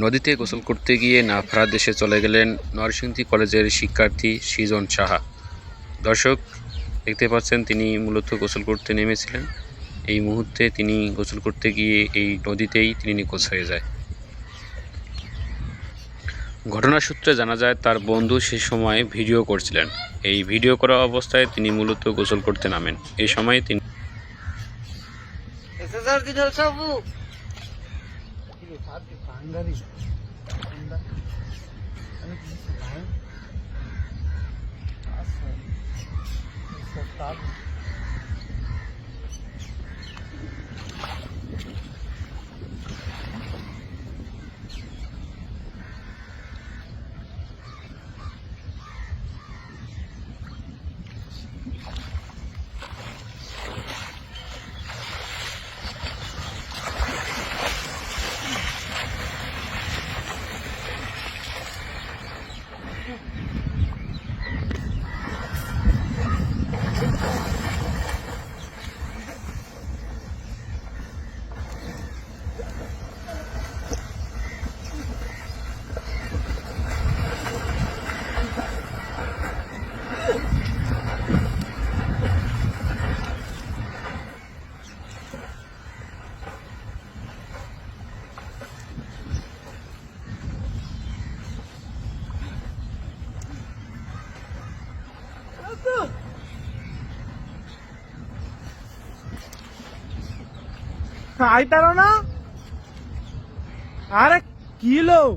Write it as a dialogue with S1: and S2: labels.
S1: নদীতে গোসল করতে গিয়ে নাফরা দেশে চলে গেলেন নরসিংদী কলেজের শিক্ষার্থী সৃজন সাহা। দর্শক, দেখতে পাচ্ছেন তিনি মূলত গোসল করতে নেমেছিলেন। এই মুহূর্তে তিনি গোসল করতে গিয়ে এই নদীতেই তিনি নিখোঁজ হয়ে যায়। ঘটনার সূত্রে জানা যায়, তার বন্ধু সে সময় ভিডিও করছিলেন। এই ভিডিও করা অবস্থায় তিনি মূলত গোসল করতে নামেন। এই সময় তিনি
S2: के साथ एक
S3: अंदर ही अंदर अरे किसी सुनाए साथ না? আরে কি লোক